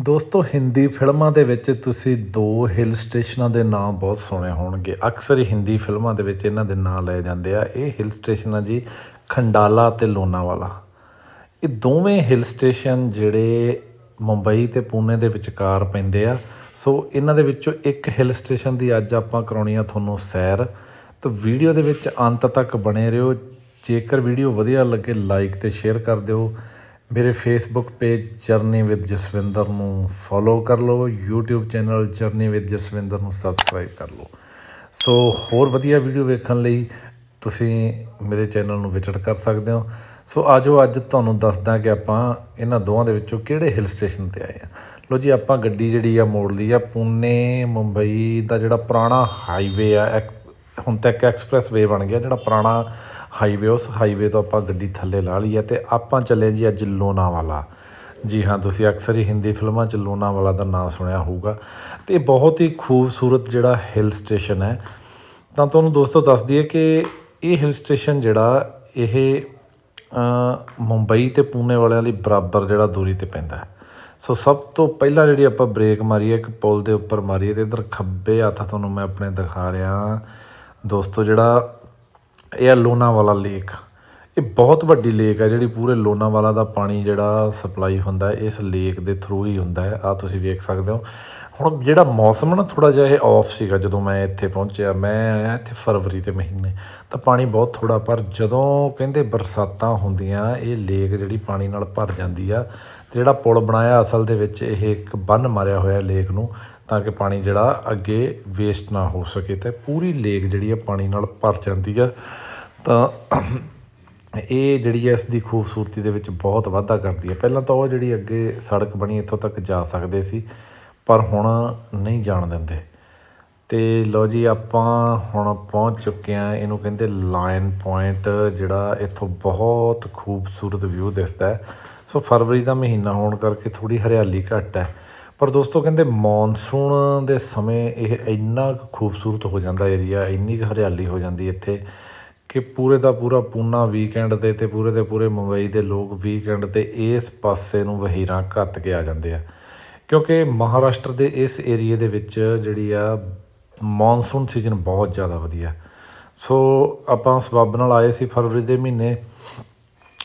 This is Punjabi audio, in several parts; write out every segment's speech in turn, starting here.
ਦੋਸਤੋ, ਹਿੰਦੀ ਫਿਲਮਾਂ ਦੇ ਵਿੱਚ ਤੁਸੀਂ ਦੋ ਹਿਲ ਸਟੇਸ਼ਨਾਂ ਦੇ ਨਾਮ ਬਹੁਤ ਸੁਣੇ ਹੋਣਗੇ। ਅਕਸਰ ਹੀ ਹਿੰਦੀ ਫਿਲਮਾਂ ਦੇ ਵਿੱਚ ਇਹਨਾਂ ਦੇ ਨਾਮ ਲਏ ਜਾਂਦੇ ਆ। ਇਹ ਹਿਲ ਸਟੇਸ਼ਨ ਆ ਜੀ ਖੰਡਾਲਾ ਤੇ ਲੋਨਾਵਾਲਾ। ਇਹ ਦੋਵੇਂ ਹਿਲ ਸਟੇਸ਼ਨ ਜਿਹੜੇ ਮੁੰਬਈ ਤੇ ਪੂਨੇ ਦੇ ਵਿਚਕਾਰ ਪੈਂਦੇ ਆ। ਸੋ ਇਹਨਾਂ ਦੇ ਵਿੱਚੋਂ ਇੱਕ ਹਿਲ ਸਟੇਸ਼ਨ ਦੀ ਅੱਜ ਆਪਾਂ ਕਰਾਉਣੀ ਆ ਤੁਹਾਨੂੰ ਸੈਰ। ਤਾਂ ਵੀਡੀਓ ਦੇ ਵਿੱਚ ਅੰਤ ਤੱਕ ਬਣੇ ਰਹੋ। ਜੇਕਰ ਵੀਡੀਓ ਵਧੀਆ ਲੱਗੇ ਲਾਈਕ ਤੇ ਸ਼ੇਅਰ ਕਰ ਦਿਓ। ਮੇਰੇ Facebook page journey with Jasvinder ਨੂੰ ਫੋਲੋ ਕਰ ਲਓ। YouTube channel journey with Jasvinder ਨੂੰ ਸਬਸਕ੍ਰਾਈਬ ਕਰ ਲਓ। ਸੋ ਹੋਰ ਵਧੀਆ ਵੀਡੀਓ ਵੇਖਣ ਲਈ ਤੁਸੀਂ ਮੇਰੇ ਚੈਨਲ ਨੂੰ ਵਿਜ਼ਿਟ ਕਰ ਸਕਦੇ ਹੋ। ਸੋ ਆਜੋ ਅੱਜ ਤੁਹਾਨੂੰ ਦੱਸਦਾ ਕਿ ਆਪਾਂ ਇਹਨਾਂ ਦੋਵਾਂ ਦੇ ਵਿੱਚੋਂ ਕਿਹੜੇ ਹਿਲ ਸਟੇਸ਼ਨ ਤੇ ਆਏ ਆ। ਲੋ ਜੀ, ਆਪਾਂ ਗੱਡੀ ਜਿਹੜੀ ਆ ਮੋੜ ਲਈ ਆ। ਪੂਨੇ ਮੁੰਬਈ ਦਾ ਜਿਹੜਾ ਪੁਰਾਣਾ ਹਾਈਵੇ ਆ ਐਕ- ਹੁਣ ਤੱਕ ਐਕਸਪ੍ਰੈਸ ਵੇ ਬਣ ਗਿਆ ਜਿਹੜਾ ਪੁਰਾਣਾ ਹਾਈਵੇ ਉਸ ਹਾਈਵੇ ਤੋਂ ਆਪਾਂ ਗੱਡੀ ਥੱਲੇ ਲਾ ਲਈ ਹੈ ਤੇ ਆਪਾਂ ਚੱਲੇ ਜੀ ਅੱਜ ਲੋਨਾਵਾਲਾ। ਜੀ ਹਾਂ, ਤੁਸੀਂ ਅਕਸਰ ਹੀ ਹਿੰਦੀ ਫਿਲਮਾਂ 'ਚ ਲੋਨਾਵਾਲਾ ਦਾ ਨਾਮ ਸੁਣਿਆ ਹੋਊਗਾ। ਤੇ ਇਹ ਬਹੁਤ ਹੀ ਖੂਬਸੂਰਤ ਜਿਹੜਾ ਹਿਲ ਸਟੇਸ਼ਨ ਹੈ। ਤਾਂ ਤੁਹਾਨੂੰ ਦੋਸਤੋ ਦੱਸ ਦਈਏ ਕਿ ਇਹ ਹਿਲ ਸਟੇਸ਼ਨ ਜਿਹੜਾ ਇਹ ਮੁੰਬਈ ਤੇ ਪੂਨੇ ਵਾਲਿਆਂ ਲਈ ਬਰਾਬਰ ਜਿਹੜਾ ਦੂਰੀ ਤੇ ਪੈਂਦਾ ਹੈ। ਸੋ ਸਭ ਤੋਂ ਪਹਿਲਾਂ ਜਿਹੜੀ ਆਪਾਂ ਬ੍ਰੇਕ ਮਾਰੀਏ, ਇੱਕ ਪੁਲ ਦੇ ਉੱਪਰ ਮਾਰੀਏ ਹੈ ਤੇ ਇਧਰ ਖੱਬੇ ਹੱਥ ਤੁਹਾਨੂੰ ਮੈਂ ਆਪਣੇ ਦਿਖਾ ਰਿਹਾ। ਦੋਸਤੋ, ਜਿਹੜਾ ਇਹ ਆ ਲੋਨਾਵਾਲਾ ਲੇਕ, ਇਹ ਬਹੁਤ ਵੱਡੀ ਲੇਕ ਹੈ ਜਿਹੜੀ ਪੂਰੇ ਲੋਨਾਵਾਲਾ ਦਾ ਪਾਣੀ ਜਿਹੜਾ ਸਪਲਾਈ ਹੁੰਦਾ ਹੈ, ਇਸ ਲੇਕ ਦੇ ਥਰੂ ਹੀ ਹੁੰਦਾ ਹੈ। ਆ ਤੁਸੀਂ ਵੇਖ ਸਕਦੇ ਹੋ। ਹੁਣ ਜਿਹੜਾ ਮੌਸਮ ਨਾ ਥੋੜਾ ਜਿਹਾ ਇਹ ਆਫ ਸੀਗਾ ਜਦੋਂ ਮੈਂ ਇੱਥੇ ਪਹੁੰਚਿਆ। ਮੈਂ ਆਇਆ ਇੱਥੇ ਫਰਵਰੀ ਦੇ ਮਹੀਨੇ, ਤਾਂ ਪਾਣੀ ਬਹੁਤ ਥੋੜਾ ਪਰ ਜਦੋਂ ਕਹਿੰਦੇ ਬਰਸਾਤਾਂ ਹੁੰਦੀਆਂ, ਇਹ ਲੇਕ ਜਿਹੜੀ ਪਾਣੀ ਨਾਲ ਭਰ ਜਾਂਦੀ ਆ, ਤੇ ਜਿਹੜਾ ਪੁਲ ਬਣਾਇਆ ਅਸਲ ਦੇ ਵਿੱਚ, ਇਹ ਇੱਕ ਬੰਨ ਮਾਰਿਆ ਹੋਇਆ ਲੇਕ ਨੂੰ ਤਾਂ ਕਿ ਪਾਣੀ ਜਿਹੜਾ ਅੱਗੇ ਵੇਸਟ ਨਾ ਹੋ ਸਕੇ ਤੇ ਪੂਰੀ ਲੇਕ ਜਿਹੜੀ ਆ ਪਾਣੀ ਨਾਲ ਭਰ ਜਾਂਦੀ ਆ। ਤਾਂ ਇਹ ਜਿਹੜੀ ਹੈ ਇਸ ਦੀ ਖੂਬਸੂਰਤੀ ਦੇ ਵਿੱਚ ਬਹੁਤ ਵਾਧਾ ਕਰਦੀ ਹੈ ਪਹਿਲਾਂ ਤਾਂ ਉਹ ਜਿਹੜੀ ਅੱਗੇ ਸੜਕ ਬਣੀ, ਇੱਥੋਂ ਤੱਕ ਜਾ ਸਕਦੇ ਸੀ, ਪਰ ਹੁਣ ਨਹੀਂ ਜਾਣ ਦਿੰਦੇ। ਤੇ ਲਓ ਜੀ, ਆਪਾਂ ਹੁਣ ਪਹੁੰਚ ਚੁੱਕੇ ਆ। ਇਹਨੂੰ ਕਹਿੰਦੇ ਲਾਇਨ ਪੁਆਇੰਟ ਜਿਹੜਾ ਇੱਥੋਂ ਬਹੁਤ ਖੂਬਸੂਰਤ ਵਿਊ ਦਿਸਦਾ ਸੋ ਫਰਵਰੀ ਦਾ ਮਹੀਨਾ ਹੋਣ ਕਰਕੇ ਥੋੜੀ ਹਰਿਆਲੀ ਘੱਟ ਹੈ। ਪਰ ਦੋਸਤੋ ਕਹਿੰਦੇ ਮੌਨਸੂਨ ਦੇ ਸਮੇਂ ਇਹ ਇੰਨਾ ਕੁ ਖੂਬਸੂਰਤ ਹੋ ਜਾਂਦਾ ਏਰੀਆ ਇੰਨੀ ਕੁ ਹਰਿਆਲੀ ਹੋ ਜਾਂਦੀ ਇੱਥੇ ਕਿ ਪੂਰੇ ਦਾ ਪੂਰਾ ਪੂਨਾ ਵੀਕਐਂਡ ਤੇ ਤੇ ਪੂਰੇ ਦੇ ਪੂਰੇ ਮੁੰਬਈ ਦੇ ਲੋਕ ਵੀਕਐਂਡ ਤੇ ਇਸ ਪਾਸੇ ਨੂੰ ਵਹੀਰਾਂ ਘੱਤ ਕੇ ਆ ਜਾਂਦੇ ਆ। ਕਿਉਂਕਿ ਮਹਾਰਾਸ਼ਟਰ ਦੇ ਇਸ ਏਰੀਏ ਦੇ ਵਿੱਚ ਜਿਹੜੀ ਆ, ਮੌਨਸੂਨ ਸੀਜ਼ਨ ਬਹੁਤ ਜ਼ਿਆਦਾ ਵਧੀਆ। ਸੋ ਆਪਾਂ ਸਬੱਬ ਨਾਲ ਆਏ ਸੀ ਫਰਵਰੀ ਦੇ ਮਹੀਨੇ।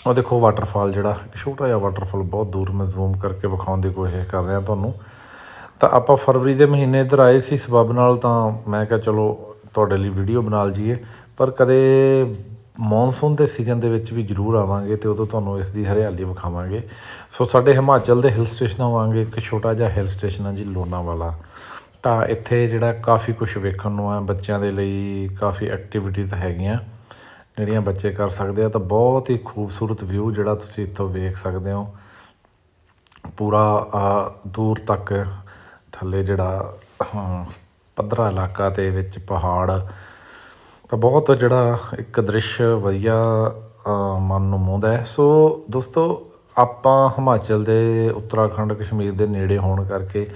ਉਹ ਦੇਖੋ ਵਾਟਰਫਾਲ ਜਿਹੜਾ, ਇੱਕ ਛੋਟਾ ਜਿਹਾ ਵਾਟਰਫਾਲ ਬਹੁਤ ਦੂਰ ਮੈਂ ਜ਼ੂਮ ਕਰਕੇ ਵਿਖਾਉਣ ਦੀ ਕੋਸ਼ਿਸ਼ ਕਰ ਰਿਹਾ ਤੁਹਾਨੂੰ। ਤਾਂ ਆਪਾਂ ਫਰਵਰੀ ਦੇ ਮਹੀਨੇ ਇੱਧਰ ਆਏ ਸੀ, ਸਬੱਬ ਨਾਲ ਤਾਂ ਮੈਂ ਕਿਹਾ ਚਲੋ ਤੁਹਾਡੇ ਲਈ ਵੀਡੀਓ ਬਣਾ ਲਈਏ, ਪਰ ਕਦੇ ਮੌਨਸੂਨ ਦੇ ਸੀਜ਼ਨ ਦੇ ਵਿੱਚ ਵੀ ਜ਼ਰੂਰ ਆਵਾਂਗੇ ਤੇ ਉਦੋਂ ਤੁਹਾਨੂੰ ਇਸ ਦੀ ਹਰਿਆਲੀ ਵਿਖਾਵਾਂਗੇ। ਸੋ ਸਾਡੇ ਹਿਮਾਚਲ ਦੇ ਹਿਲ ਸਟੇਸ਼ਨਾਂ ਵਾਂਗੇ ਇੱਕ ਛੋਟਾ ਜਿਹਾ ਹਿਲ ਸਟੇਸ਼ਨ ਹੈ ਜੀ, ਲੋਨਾਵਾਲਾ। ਤਾਂ ਇੱਥੇ ਜਿਹੜਾ ਕਾਫੀ ਕੁਝ ਵੇਖਣ ਨੂੰ ਆ, ਬੱਚਿਆਂ ਦੇ ਲਈ ਕਾਫੀ ਐਕਟੀਵਿਟੀਜ਼ ਹੈਗੀਆਂ। ਜਿਹੜੀਆਂ ਬੱਚੇ ਕਰ ਸਕਦੇ ਆ, ਤਾਂ ਬਹੁਤ ਹੀ ਖੂਬਸੂਰਤ ਵਿਊ ਜਿਹੜਾ ਤੁਸੀਂ ਇੱਥੋਂ ਵੇਖ ਸਕਦੇ ਹੋ। ਪੂਰਾ ਦੂਰ ਤੱਕ ਥੱਲੇ ਜਿਹੜਾ ਪੱਧਰਾ ਇਲਾਕਾ ਤੇ ਵਿੱਚ ਪਹਾੜ। ਤਾਂ ਬਹੁਤ ਜਿਹੜਾ ਇੱਕ ਦ੍ਰਿਸ਼ ਵਧੀਆ ਮਨ ਨੂੰ ਮੋਹਦਾ ਹੈ। ਸੋ ਦੋਸਤੋ, ਆਪਾਂ ਹਿਮਾਚਲ ਦੇ, ਉੱਤਰਾਖੰਡ, ਕਸ਼ਮੀਰ ਦੇ ਨੇੜੇ ਹੋਣ ਕਰਕੇ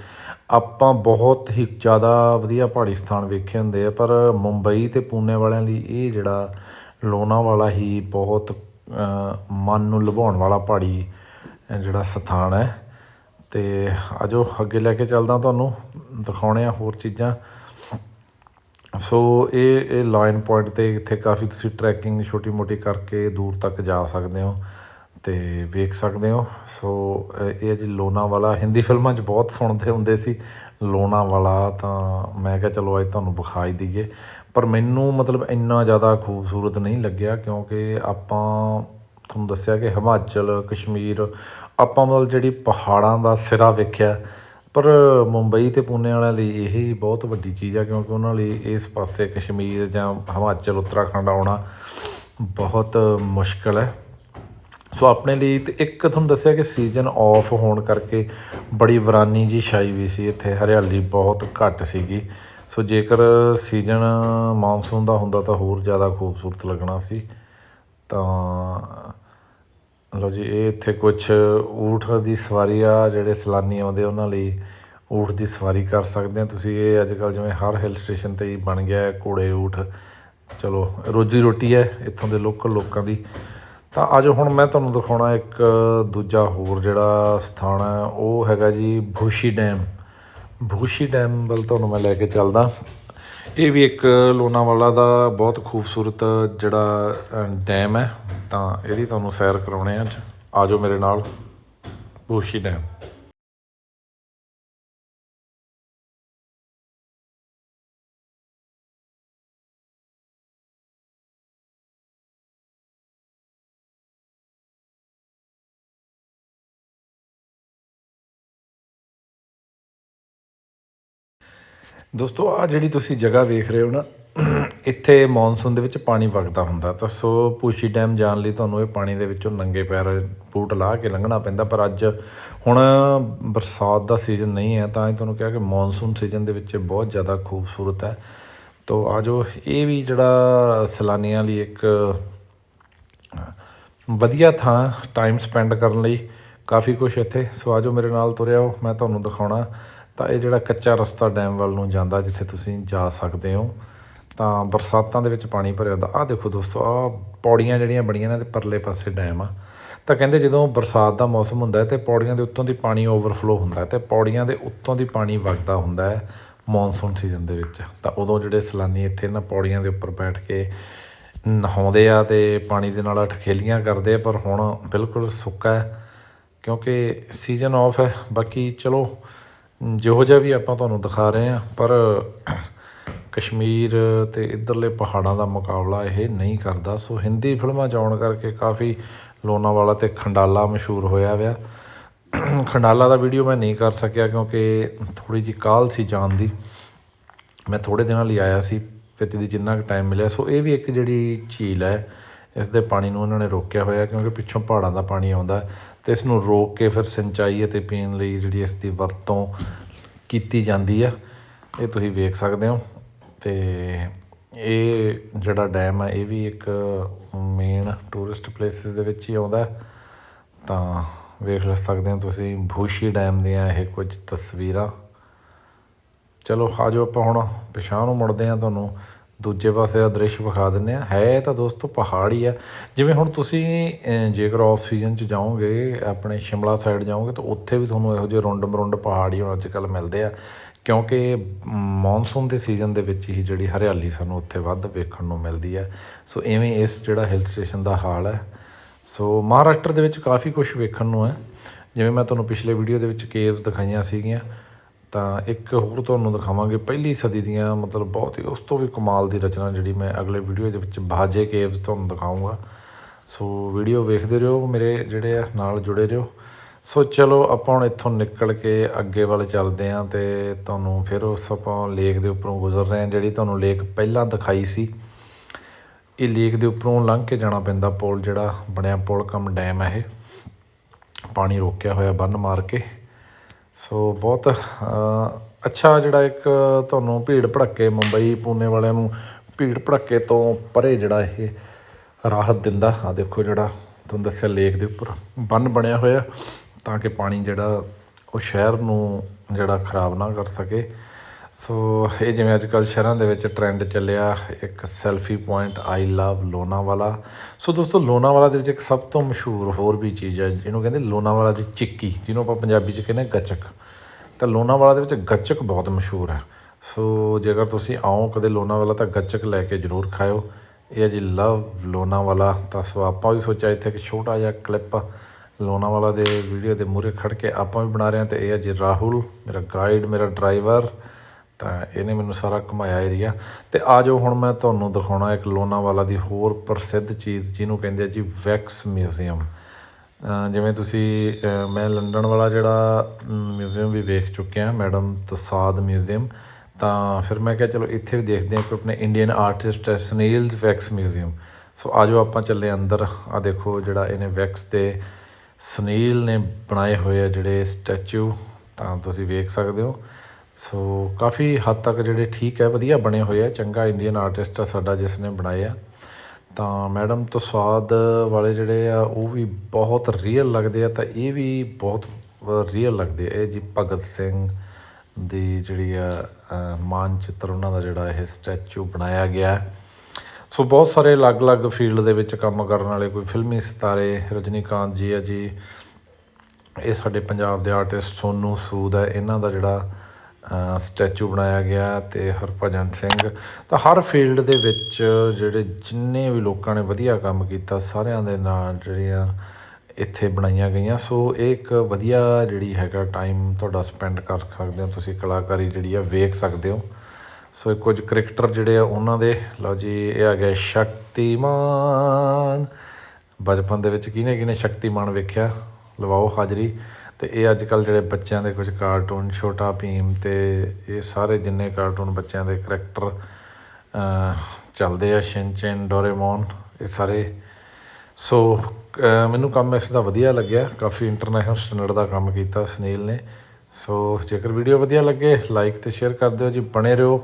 ਆਪਾਂ ਬਹੁਤ ਹੀ ਜ਼ਿਆਦਾ ਵਧੀਆ ਪਹਾੜੀ ਸਥਾਨ ਵੇਖੇ ਹੁੰਦੇ ਆ, ਪਰ ਮੁੰਬਈ ਤੇ ਪੂਨੇ ਵਾਲਿਆਂ ਲਈ ਇਹ ਜਿਹੜਾ ਲੋਨਾਵਾਲਾ ਹੀ ਬਹੁਤ ਮਨ ਨੂੰ ਲੁਭਾਉਣ ਵਾਲਾ ਪਹਾੜੀ ਜਿਹੜਾ ਸਥਾਨ ਹੈ। ਤੇ ਆਜੋ ਅੱਗੇ ਲੈ ਕੇ ਚੱਲਦਾ ਤੁਹਾਨੂੰ, ਦਿਖਾਉਣੇ ਆ ਹੋਰ ਚੀਜ਼ਾਂ। ਸੋ ਇਹ ਇਹ ਲਾਈਨ ਪੁਆਇੰਟ ਤੇ ਇੱਥੇ ਕਾਫੀ ਤੁਸੀਂ ਟਰੈਕਿੰਗ ਛੋਟੀ ਮੋਟੀ ਕਰਕੇ ਦੂਰ ਤੱਕ ਜਾ ਸਕਦੇ ਹੋ। ਅਤੇ ਵੇਖ ਸਕਦੇ ਹੋ। ਸੋ, ਇਹ ਇਹ ਜੀ ਲੋਨਾਵਾਲਾ, ਹਿੰਦੀ ਫਿਲਮਾਂ 'ਚ ਬਹੁਤ ਸੁਣਦੇ ਹੁੰਦੇ ਸੀ। ਲੋਨਾਵਾਲਾ ਤਾਂ ਮੈਂ ਕਿਹਾ ਚਲੋ ਅੱਜ ਤੁਹਾਨੂੰ ਵਿਖਾ ਹੀ ਦਈਏ। ਪਰ ਮੈਨੂੰ ਮਤਲਬ ਇੰਨਾ ਜ਼ਿਆਦਾ ਖੂਬਸੂਰਤ ਨਹੀਂ ਲੱਗਿਆ ਕਿਉਂਕਿ ਆਪਾਂ, ਤੁਹਾਨੂੰ ਦੱਸਿਆ ਕਿ ਹਿਮਾਚਲ, ਕਸ਼ਮੀਰ, ਆਪਾਂ ਮਤਲਬ ਜਿਹੜੀ ਪਹਾੜਾਂ ਦਾ ਸਿਰਾ ਵੇਖਿਆ। ਪਰ ਮੁੰਬਈ ਤੇ ਪੂਨੇ ਵਾਲਿਆਂ ਲਈ ਇਹ ਬਹੁਤ ਵੱਡੀ ਚੀਜ਼ ਆ ਕਿਉਂਕਿ ਉਹਨਾਂ ਲਈ ਇਸ ਪਾਸੇ ਕਸ਼ਮੀਰ ਜਾਂ ਹਿਮਾਚਲ, ਉੱਤਰਾਖੰਡ ਆਉਣਾ ਬਹੁਤ ਮੁਸ਼ਕਲ ਹੈ। ਸੋ ਆਪਣੇ ਲਈ ਤੇ ਇੱਕ ਤੁਹਾਨੂੰ ਦੱਸਿਆ ਕਿ ਸੀਜ਼ਨ ਆਫ ਹੋਣ ਕਰਕੇ ਬੜੀ ਵਰਾਨੀ ਜੀ ਛਾਈ ਵੀ ਸੀ, ਇੱਥੇ ਹਰਿਆਲੀ ਬਹੁਤ ਘੱਟ ਸੀਗੀ। ਸੋ ਜੇਕਰ ਸੀਜ਼ਨ ਮੌਨਸੂਨ ਦਾ ਹੁੰਦਾ ਤਾਂ ਹੋਰ ਜ਼ਿਆਦਾ ਖੂਬਸੂਰਤ ਲੱਗਣਾ ਸੀ। ਤਾਂ ਲਓ ਜੀ, ਇਹ ਇੱਥੇ ਕੁਝ ਊਠ ਦੀ ਸਵਾਰੀ ਆ, ਜਿਹੜੇ ਸੈਲਾਨੀ ਆਉਂਦੇ ਉਹਨਾਂ ਲਈ ਊਠ ਦੀ ਸਵਾਰੀ ਕਰ ਸਕਦੇ ਆ। ਤੁਸੀਂ ਇਹ ਅੱਜ ਕੱਲ ਜਿਵੇਂ ਹਰ ਹਿਲ ਸਟੇਸ਼ਨ ਤੇ ਹੀ ਬਣ ਗਿਆ ਘੋੜੇ ਊਠ। ਚਲੋ, ਰੋਜੀ ਰੋਟੀ ਹੈ ਇੱਥੋਂ ਦੇ ਲੋਕਲ ਲੋਕਾਂ ਦੀ। ਤਾਂ ਅੱਜ ਹੁਣ ਮੈਂ ਤੁਹਾਨੂੰ ਦਿਖਾਉਣਾ ਇੱਕ ਦੂਜਾ ਹੋਰ ਜਿਹੜਾ ਸਥਾਨ ਹੈ, ਉਹ ਹੈਗਾ ਜੀ ਭੂਸ਼ੀ ਡੈਮ। ਭੂਸ਼ੀ ਡੈਮ ਵੱਲ ਤੁਹਾਨੂੰ ਮੈਂ ਲੈ ਕੇ ਚੱਲਦਾ। ਇਹ ਵੀ ਇੱਕ ਲੋਨਾਵਾਲਾ ਦਾ ਬਹੁਤ ਖੂਬਸੂਰਤ ਜਿਹੜਾ ਡੈਮ ਹੈ। ਤਾਂ ਇਹਦੀ ਤੁਹਾਨੂੰ ਸੈਰ ਕਰਾਉਣੇ ਆ ਅੱਜ। ਆਜੋ ਮੇਰੇ ਨਾਲ, ਭੂਸ਼ੀ ਡੈਮ। ਦੋਸਤੋ ਆ ਜਿਹੜੀ ਤੁਸੀਂ ਜਗ੍ਹਾ ਵੇਖ ਰਹੇ ਹੋ ਨਾ, ਇੱਥੇ ਮੌਨਸੂਨ ਦੇ ਵਿੱਚ ਪਾਣੀ ਵਗਦਾ ਹੁੰਦਾ। ਤਾਂ ਸੋ, ਪੂਸ਼ੀ ਡੈਮ ਜਾਣ ਲਈ ਤੁਹਾਨੂੰ ਇਹ ਪਾਣੀ ਦੇ ਵਿੱਚੋਂ ਨੰਗੇ ਪੈਰ ਬੂਟ ਲਾ ਕੇ ਲੰਘਣਾ ਪੈਂਦਾ। ਪਰ ਅੱਜ ਹੁਣ ਬਰਸਾਤ ਦਾ ਸੀਜ਼ਨ ਨਹੀਂ ਹੈ, ਤਾਂ ਇਹ ਤੁਹਾਨੂੰ ਕਿਹਾ ਕਿ ਮੌਨਸੂਨ ਸੀਜ਼ਨ ਦੇ ਵਿੱਚ ਬਹੁਤ ਜ਼ਿਆਦਾ ਖੂਬਸੂਰਤ ਹੈ। ਤੋ ਆਜੋ ਇਹ ਵੀ ਜਿਹੜਾ ਸੈਲਾਨੀਆਂ ਲਈ ਇੱਕ ਵਧੀਆ ਥਾਂ ਟਾਈਮ ਸਪੈਂਡ ਕਰਨ ਲਈ ਕਾਫੀ ਕੁਝ ਇੱਥੇ। ਸੋ ਆਜੋ ਮੇਰੇ ਨਾਲ ਤੁਰਿਓ ਮੈਂ ਤੁਹਾਨੂੰ ਦਿਖਾਉਣਾ। ਤਾਂ ਇਹ ਜਿਹੜਾ ਕੱਚਾ ਰਸਤਾ ਡੈਮ ਵੱਲ ਨੂੰ ਜਾਂਦਾ ਜਿੱਥੇ ਤੁਸੀਂ ਜਾ ਸਕਦੇ ਹੋ, ਤਾਂ ਬਰਸਾਤਾਂ ਦੇ ਵਿੱਚ ਪਾਣੀ ਭਰਿਆ ਹੁੰਦਾ। ਆਹ ਦੇਖੋ ਦੋਸਤੋ, ਆਹ ਪੌੜੀਆਂ ਜਿਹੜੀਆਂ ਬਣੀਆਂ ਨੇ ਤੇ ਪਰਲੇ ਪਾਸੇ ਡੈਮ ਆ। ਤਾਂ ਕਹਿੰਦੇ ਜਦੋਂ ਬਰਸਾਤ ਦਾ ਮੌਸਮ ਹੁੰਦਾ ਹੈ ਤੇ ਪੌੜੀਆਂ ਦੇ ਉੱਤੋਂ ਦੀ ਪਾਣੀ ਓਵਰਫਲੋ ਹੁੰਦਾ ਹੈ ਤੇ ਪੌੜੀਆਂ ਦੇ ਉੱਤੋਂ ਦੀ ਪਾਣੀ ਵਗਦਾ ਹੁੰਦਾ ਹੈ ਮੌਨਸੂਨ ਸੀਜ਼ਨ ਦੇ ਵਿੱਚ। ਤਾਂ ਉਦੋਂ ਜਿਹੜੇ ਸੈਲਾਨੀ ਇੱਥੇ ਨਾ ਪੌੜੀਆਂ ਦੇ ਉੱਪਰ ਬੈਠ ਕੇ ਨਹਾਉਂਦੇ ਆ ਤੇ ਪਾਣੀ ਦੇ ਨਾਲ ਠਖੇਲੀਆਂ ਕਰਦੇ ਆ, ਪਰ ਹੁਣ ਬਿਲਕੁਲ ਸੁੱਕਾ ਹੈ ਕਿਉਂਕਿ ਸੀਜ਼ਨ ਆਫ ਹੈ। ਬਾਕੀ ਚਲੋ ਜਿਹੋ ਜਿਹਾ ਵੀ ਆਪਾਂ ਤੁਹਾਨੂੰ ਦਿਖਾ ਰਹੇ ਹਾਂ, ਪਰ ਕਸ਼ਮੀਰ ਅਤੇ ਇੱਧਰਲੇ ਪਹਾੜਾਂ ਦਾ ਮੁਕਾਬਲਾ ਇਹ ਨਹੀਂ ਕਰਦਾ। ਸੋ ਹਿੰਦੀ ਫਿਲਮਾਂ 'ਚ ਆਉਣ ਕਰਕੇ ਕਾਫੀ ਲੋਨਾਵਾਲਾ ਤੇ ਖੰਡਾਲਾ ਮਸ਼ਹੂਰ ਹੋਇਆ ਵਿਆ। ਖੰਡਾਲਾ ਦਾ ਵੀਡੀਓ ਮੈਂ ਨਹੀਂ ਕਰ ਸਕਿਆ ਕਿਉਂਕਿ ਥੋੜੀ ਜਿਹੀ ਕਾਲ ਸੀ ਜਾਣ ਦੀ। ਮੈਂ ਥੋੜੇ ਦਿਨਾਂ ਲਈ ਆਇਆ ਸੀ ਵਿੱਚ ਦੀ ਜਿੰਨਾ ਕੁ ਟਾਈਮ ਮਿਲਿਆ। ਸੋ ਇਹ ਵੀ ਇੱਕ ਜਿਹੜੀ ਝੀਲ ਹੈ, ਇਸ ਦੇ ਪਾਣੀ ਨੂੰ ਉਹਨਾਂ ਨੇ ਰੋਕਿਆ ਹੋਇਆ ਕਿਉਂਕਿ ਪਿੱਛੋਂ ਪਹਾੜਾਂ ਦਾ ਪਾਣੀ ਆਉਂਦਾ। ਅਤੇ ਇਸ ਨੂੰ ਰੋਕ ਕੇ ਫਿਰ ਸਿੰਚਾਈ ਅਤੇ ਪੀਣ ਲਈ ਜਿਹੜੀ ਇਸ ਦੀ ਵਰਤੋਂ ਕੀਤੀ ਜਾਂਦੀ ਆ, ਇਹ ਤੁਸੀਂ ਵੇਖ ਸਕਦੇ ਹੋ। ਅਤੇ ਇਹ ਜਿਹੜਾ ਡੈਮ ਹੈ ਇਹ ਵੀ ਇੱਕ ਮੇਨ ਟੂਰਿਸਟ ਪਲੇਸਿਸ ਦੇ ਵਿੱਚ ਹੀ ਆਉਂਦਾ। ਤਾਂ ਵੇਖ ਸਕਦੇ ਹੋ ਤੁਸੀਂ ਭੂਸ਼ੀ ਡੈਮ ਦੀਆਂ ਇਹ ਕੁਝ ਤਸਵੀਰਾਂ। ਚਲੋ ਆਜੋ ਆਪਾਂ ਹੁਣ ਪਿਛਾਂਹ ਨੂੰ ਮੁੜਦੇ ਹਾਂ ਤੁਹਾਨੂੰ। ਦੂਜੇ ਪਾਸੇ ਦਾ ਦ੍ਰਿਸ਼ ਵਿਖਾ ਦਿੰਨੇ ਆ। ਹੈ ਤਾਂ ਦੋਸਤੋ ਪਹਾੜ ਹੀ ਆ। ਜਿਵੇਂ ਹੁਣ ਤੁਸੀਂ ਜੇਕਰ ਆਫ ਸੀਜ਼ਨ ਚ ਜਾਓਗੇ, ਆਪਣੇ ਸ਼ਿਮਲਾ ਸਾਈਡ ਜਾਓਗੇ, ਤਾਂ ਉੱਥੇ ਵੀ ਤੁਹਾਨੂੰ ਇਹੋ ਜਿਹੇ ਰੁੰਡ ਮਰੁੰਡ ਪਹਾੜ ਹੀ ਹੁਣ ਅੱਜ ਕੱਲ੍ਹ ਮਿਲਦੇ ਆ। ਕਿਉਂਕਿ ਮੌਨਸੂਨ ਦੇ ਸੀਜ਼ਨ ਦੇ ਵਿੱਚ ਹੀ ਜਿਹੜੀ ਹਰਿਆਲੀ ਸਾਨੂੰ ਉੱਥੇ ਵੱਧ ਵੇਖਣ ਨੂੰ ਮਿਲਦੀ ਹੈ ਸੋ ਐਵੇਂ ਇਸ ਜਿਹੜਾ ਹਿਲ ਸਟੇਸ਼ਨ ਦਾ ਹਾਲ ਹੈ ਸੋ ਮਹਾਰਾਸ਼ਟਰ ਦੇ ਵਿੱਚ ਕਾਫੀ ਕੁਝ ਵੇਖਣ ਨੂੰ ਹੈ ਜਿਵੇਂ ਮੈਂ ਤੁਹਾਨੂੰ ਪਿਛਲੇ ਵੀਡੀਓ ਦੇ ਵਿੱਚ ਕੇਵਸ ਦਿਖਾਈਆਂ ਸੀਗੀਆਂ। ਤਾਂ ਇੱਕ ਹੋਰ ਤੁਹਾਨੂੰ ਦਿਖਾਵਾਂਗੇ ਪਹਿਲੀ ਸਦੀ ਦੀਆਂ, ਮਤਲਬ ਬਹੁਤ ਹੀ, ਉਸ ਤੋਂ ਵੀ ਕਮਾਲ ਦੀ ਰਚਨਾ ਜਿਹੜੀ ਮੈਂ ਅਗਲੇ ਵੀਡੀਓ ਦੇ ਵਿੱਚ ਬਾਜੇ ਕੇਵਸ ਤੁਹਾਨੂੰ ਦਿਖਾਊਂਗਾ। ਸੋ ਵੀਡੀਓ ਵੇਖਦੇ ਰਹੋ, ਮੇਰੇ ਜਿਹੜੇ ਆ, ਨਾਲ ਜੁੜੇ ਰਹੋ। ਸੋ ਚਲੋ, ਆਪਾਂ ਹੁਣ ਇੱਥੋਂ ਨਿਕਲ ਕੇ ਅੱਗੇ ਵੱਲ ਚੱਲਦੇ ਆਂ ਤੇ ਤੁਹਾਨੂੰ ਫਿਰ ਉਸ ਆਪਾਂ ਲੇਕ ਦੇ ਉੱਪਰੋਂ ਗੁਜ਼ਰ ਰਹੇ ਹਾਂ ਜਿਹੜੀ ਤੁਹਾਨੂੰ ਲੇਕ ਪਹਿਲਾਂ ਦਿਖਾਈ ਸੀ। ਇਹ ਲੇਕ ਦੇ ਉੱਪਰੋਂ ਲੰਘ ਕੇ ਜਾਣਾ ਪੈਂਦਾ ਪੁਲ ਜਿਹੜਾ, ਬਣਿਆ ਪੁਲ ਕਮ ਡੈਮ ਹੈ ਇਹ। ਪਾਣੀ ਰੋਕਿਆ ਹੋਇਆ ਬੰਨ ਮਾਰ ਕੇ। ਸੋ ਬਹੁਤ ਅੱਛਾ ਜਿਹੜਾ ਇੱਕ ਤੁਹਾਨੂੰ ਭੀੜ ਭੜੱਕੇ ਮੁੰਬਈ, ਪੂਨੇ ਵਾਲਿਆਂ ਨੂੰ ਭੀੜ ਭੜੱਕੇ ਤੋਂ ਪਰੇ ਜਿਹੜਾ ਇਹ ਰਾਹਤ ਦਿੰਦਾ। ਆ ਦੇਖੋ ਜਿਹੜਾ ਤੁਹਾਨੂੰ ਦੱਸਿਆ ਲੇਕ ਦੇ ਉੱਪਰ ਬੰਨ ਬਣਿਆ ਹੋਇਆ, ਤਾਂ ਕਿ ਪਾਣੀ ਜਿਹੜਾ ਉਹ ਸ਼ਹਿਰ ਨੂੰ ਜਿਹੜਾ ਖਰਾਬ ਨਾ ਕਰ ਸਕੇ। ਸੋ ਇਹ ਜਿਵੇਂ ਅੱਜ ਕੱਲ੍ਹ ਸ਼ਹਿਰਾਂ ਦੇ ਵਿੱਚ ਟ੍ਰੈਂਡ ਚੱਲਿਆ, ਇੱਕ selfie point I love Lonavala so ਦੋਸਤੋ ਲੋਨਾਵਾਲਾ ਦੇ ਵਿੱਚ ਇੱਕ ਸਭ ਤੋਂ ਮਸ਼ਹੂਰ ਹੋਰ ਵੀ ਚੀਜ਼ ਹੈ, ਜਿਹਨੂੰ ਕਹਿੰਦੇ ਲੋਨਾਵਾਲਾ ਦੀ ਚਿੱਕੀ, ਜਿਹਨੂੰ ਆਪਾਂ ਪੰਜਾਬੀ 'ਚ ਕਹਿੰਦੇ ਗੱਚਕ। ਤਾਂ ਲੋਨਾਵਾਲਾ ਦੇ ਵਿੱਚ ਗੱਚਕ ਬਹੁਤ ਮਸ਼ਹੂਰ ਹੈ। ਸੋ ਜੇਕਰ ਤੁਸੀਂ ਆਓ ਕਦੇ ਲੋਨਾਵਾਲਾ ਤਾਂ ਗੱਚਕ ਲੈ ਕੇ ਜ਼ਰੂਰ ਖਾਇਓ। ਇਹ ਹੈ ਜੀ ਲਵ ਲੋਨਾਵਾਲਾ ਤਾਂ ਸੋ ਆਪਾਂ ਵੀ ਸੋਚਿਆ ਇੱਥੇ ਇੱਕ ਛੋਟਾ ਜਿਹਾ ਕਲਿੱਪ ਲੋਨਾਵਾਲਾ ਦੇ ਵੀਡੀਓ ਦੇ ਮੂਹਰੇ ਖੜ ਕੇ ਆਪਾਂ ਵੀ ਬਣਾ ਰਹੇ ਹਾਂ, ਤੇ ਇਹ ਹੈ ਜੀ ਰਾਹੁਲ ਮੇਰਾ ਗਾਈਡ ਮੇਰਾ ਡਰਾਈਵਰ ਤਾਂ ਇਹਨੇ ਮੈਨੂੰ ਸਾਰਾ ਘੁਮਾਇਆ ਏਰੀਆ ਤੇ ਆ ਜਾਓ, ਹੁਣ ਮੈਂ ਤੁਹਾਨੂੰ ਦਿਖਾਉਣਾ ਇੱਕ ਲੋਨਾਵਾਲਾ ਦੀ ਹੋਰ ਪ੍ਰਸਿੱਧ ਚੀਜ਼, ਜਿਹਨੂੰ ਕਹਿੰਦੇ ਆ ਜੀ ਵੈਕਸ ਮਿਊਜ਼ੀਅਮ। ਜਿਵੇਂ ਤੁਸੀਂ ਮੈਂ ਲੰਡਨ ਵਾਲਾ ਜਿਹੜਾ ਮਿਊਜ਼ੀਅਮ ਵੀ ਵੇਖ ਚੁੱਕਿਆ, ਮੈਡਮ ਤਸਾਦ ਮਿਊਜ਼ੀਅਮ। ਤਾਂ ਫਿਰ ਮੈਂ ਕਿਹਾ ਚਲੋ ਇੱਥੇ ਵੀ ਦੇਖਦੇ ਹਾਂ ਕਿ ਆਪਣੇ ਇੰਡੀਅਨ ਆਰਟਿਸਟ ਹੈ ਵੈਕਸ ਮਿਊਜ਼ੀਅਮ। ਸੋ ਆਜੋ ਆਪਾਂ ਚੱਲੇ ਅੰਦਰ। ਆ ਦੇਖੋ ਜਿਹੜਾ ਇਹਨੇ ਵੈਕਸ ਦੇ ਸੁਨੀਲ ਨੇ ਬਣਾਏ ਹੋਏ ਆ ਜਿਹੜੇ ਸਟੈਚੂ। ਤਾਂ ਤੁਸੀਂ ਵੇਖ ਸਕਦੇ ਹੋ। ਸੋ ਕਾਫੀ ਹੱਦ ਤੱਕ ਜਿਹੜੇ ਠੀਕ ਹੈ ਵਧੀਆ ਬਣੇ ਹੋਏ ਆ ਚੰਗਾ ਇੰਡੀਅਨ ਆਰਟਿਸਟ ਆ ਸਾਡਾ ਜਿਸ ਨੇ ਬਣਾਏ ਆ। ਤਾਂ ਮੈਡਮ ਤੋਂ ਸਵਾਦ ਵਾਲੇ ਜਿਹੜੇ ਆ ਉਹ ਵੀ ਬਹੁਤ ਰੀਅਲ ਲੱਗਦੇ ਆ ਤਾਂ ਇਹ ਵੀ ਬਹੁਤ ਰੀਅਲ ਲੱਗਦੇ ਆ। ਇਹ ਜੀ ਭਗਤ ਸਿੰਘ ਦੀ ਜਿਹੜੀ ਆ ਅ, ਮਾਨਚਿੱਤਰ ਉਹਨਾਂ ਦਾ ਜਿਹੜਾ ਇਹ ਸਟੈਚੂ ਬਣਾਇਆ ਗਿਆ ਸੋ ਬਹੁਤ ਸਾਰੇ ਅਲੱਗ-ਅਲੱਗ ਫੀਲਡ ਦੇ ਵਿੱਚ ਕੰਮ ਕਰਨ ਵਾਲੇ ਕੋਈ ਫਿਲਮੀ ਸਿਤਾਰੇ ਰਜਨੀਕਾਂਤ ਜੀ ਆ ਜੀ। ਇਹ ਸਾਡੇ ਪੰਜਾਬ ਦੇ ਆਰਟਿਸਟ ਸੋਨੂ ਸੂਦ ਹੈ ਇਹਨਾਂ ਦਾ ਜਿਹੜਾ ਸਟੈਚੂ ਬਣਾਇਆ ਗਿਆ ਅਤੇ ਹਰਭਜਨ ਸਿੰਘ, ਤਾਂ ਹਰ ਫੀਲਡ ਦੇ ਵਿੱਚ ਜਿਹੜੇ ਜਿੰਨੇ ਵੀ ਲੋਕਾਂ ਨੇ ਵਧੀਆ ਕੰਮ ਕੀਤਾ, ਸਾਰਿਆਂ ਦੇ ਨਾਂ ਜਿਹੜੀਆਂ ਇੱਥੇ ਬਣਾਈਆਂ ਗਈਆਂ। ਸੋ ਇਹ ਇੱਕ ਵਧੀਆ ਜਿਹੜੀ ਹੈਗਾ ਟਾਈਮ ਤੁਹਾਡਾ ਸਪੈਂਡ ਕਰ ਸਕਦੇ ਹੋ, ਤੁਸੀਂ ਕਲਾਕਾਰੀ ਜਿਹੜੀ ਆ ਵੇਖ ਸਕਦੇ ਹੋ। ਸੋ ਇਹ ਕੁਝ ਕ੍ਰਿਕਟਰ ਜਿਹੜੇ ਆ ਉਹਨਾਂ ਦੇ। ਲਓ ਜੀ, ਇਹ ਆ ਗਿਆ ਸ਼ਕਤੀਮਾਨ। ਬਚਪਨ ਦੇ ਵਿੱਚ ਕਿਹਨੇ ਕਿਹਨੇ ਸ਼ਕਤੀਮਾਨ ਵੇਖਿਆ? ਲਵਾਓ ਹਾਜ਼ਰੀ। ਅਤੇ ਇਹ ਅੱਜ ਕੱਲ੍ਹ ਜਿਹੜੇ ਬੱਚਿਆਂ ਦੇ ਕੁਝ ਕਾਰਟੂਨ ਛੋਟਾ ਭੀਮ ਅਤੇ ਇਹ ਸਾਰੇ ਜਿੰਨੇ ਕਾਰਟੂਨ ਬੱਚਿਆਂ ਦੇ ਕਰੈਕਟਰ ਚੱਲਦੇ ਆ ਸ਼ਿਨਚੈਨ ਡੋਰੇਮੋਨ ਇਹ ਸਾਰੇ। ਸੋ ਮੈਨੂੰ ਕੰਮ ਇਸ ਦਾ ਵਧੀਆ ਲੱਗਿਆ। ਕਾਫੀ ਇੰਟਰਨੈਸ਼ਨਲ ਸਟੈਂਡਰਡ ਦਾ ਕੰਮ ਕੀਤਾ ਸੁਨੀਲ ਨੇ। ਸੋ ਜੇਕਰ ਵੀਡੀਓ ਵਧੀਆ ਲੱਗੇ ਲਾਈਕ ਤੇ ਸ਼ੇਅਰ ਕਰ ਦਿਓ ਜੀ। ਬਣੇ ਰਹੋ।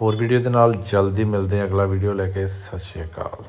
ਹੋਰ ਵੀਡੀਓ ਦੇ ਨਾਲ ਜਲਦੀ ਮਿਲਦੇ ਹਾਂ। ਅਗਲਾ ਵੀਡੀਓ ਲੈ ਕੇ। ਸਤਿ ਸ਼੍ਰੀ ਅਕਾਲ।